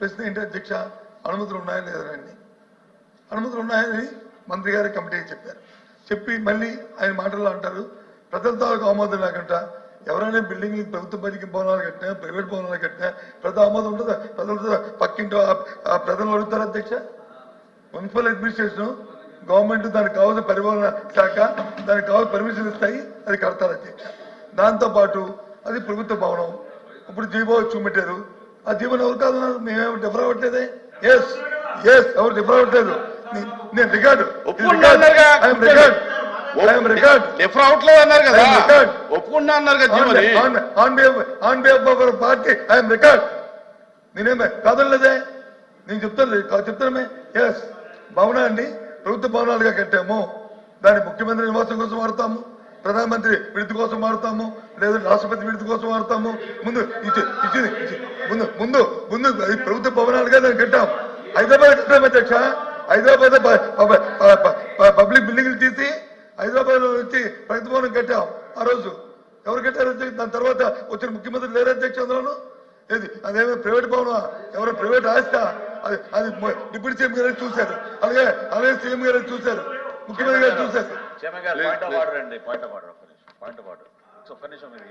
ప్రశ్న ఏంటి అధ్యక్ష? అనుమతులు ఉన్నాయా లేదా అండి? అనుమతులు ఉన్నాయని మంత్రి గారి కమిటీకి చెప్పారు. చెప్పి మళ్ళీ ఆయన మాటల్లో అంటారు ప్రజల తాలూకు ఆమోదం లేకుండా ఎవరైనా బిల్డింగ్ ప్రభుత్వ పనికి భవనాలు కట్టినా ప్రైవేట్ భవనాలు కట్టినా ప్రజల ఆమోదం ఉంటుందా? ప్రజలతో పక్కింటో ఆ- ప్రజలు అడుగుతారు అధ్యక్ష? మున్సిపల్ అడ్మినిస్ట్రేషన్ గవర్నమెంట్ దానికి కావాల్సిన పరిపాలన శాఖ దానికి కావాల్సిన పర్మిషన్ ఇస్తాయి అది కడతారు అధ్యక్ష. దాంతోపాటు అది ప్రభుత్వ భవనం. ఇప్పుడు జీవో చూపెట్టారు ఆ జీవోని ఎవరు కాదు మేమేమి డిఫర్ అవ్వట్లేదే? ఎస్ ఎస్ ఎవరు డిఫర్ అవ్వట్లేదు. నేను రికార్డు డిఫర్ అవట్లేదు అన్నారు కదా. ఒప్పుకుంటా అన్నారు కదా. On behalf on behalf of our party I'm record నేనేమే కాదనలేదే? నేను చెప్తాను చెప్తానమే? ఎస్ భవనాన్ని ప్రభుత్వ భవనాలుగా కట్టాము. దాన్ని ముఖ్యమంత్రి నివాసం కోసం వాడతాము. ప్రధానమంత్రి విడుదల కోసం వాడతాము లేదా రాష్ట్రపతి విడుదల కోసం వాడతాము ముందు ఇచ్చి ఇచ్చింది ఇచ్చి. ముందు ముందు ముందు అది ప్రభుత్వ భవనాలుగా దాన్ని కట్టాం. హైదరాబాద్ కట్టాం అధ్యక్ష. హైదరాబాద్ పబ్లిక్ బిల్డింగ్లు తీసి హైదరాబాద్ వచ్చి ప్రగతి భవనం కట్టాం ఆ రోజు. ఎవరు కట్టారు దాని తర్వాత వచ్చిన ముఖ్యమంత్రి లేరు అధ్యక్ష అందులోను? ఏది? అదేమో ప్రైవేట్ భవనం? ఎవరో ప్రైవేట్ ఆస్తా అది అది డిప్యూటీ సీఎం గారు చూశారు. అలాగే అలాగే సీఎం గారు చూశారు. ముఖ్యమంత్రి గారు గారు పాయింట్ ఆఫ్ ఆర్డర్ అండి పాయింట్ ఆఫ్ ఆర్డర్ ఒక్క నిమిషం పాయింట్ ఆఫ్ ఆర్డర్ ఒక్క నిమిషం మీరు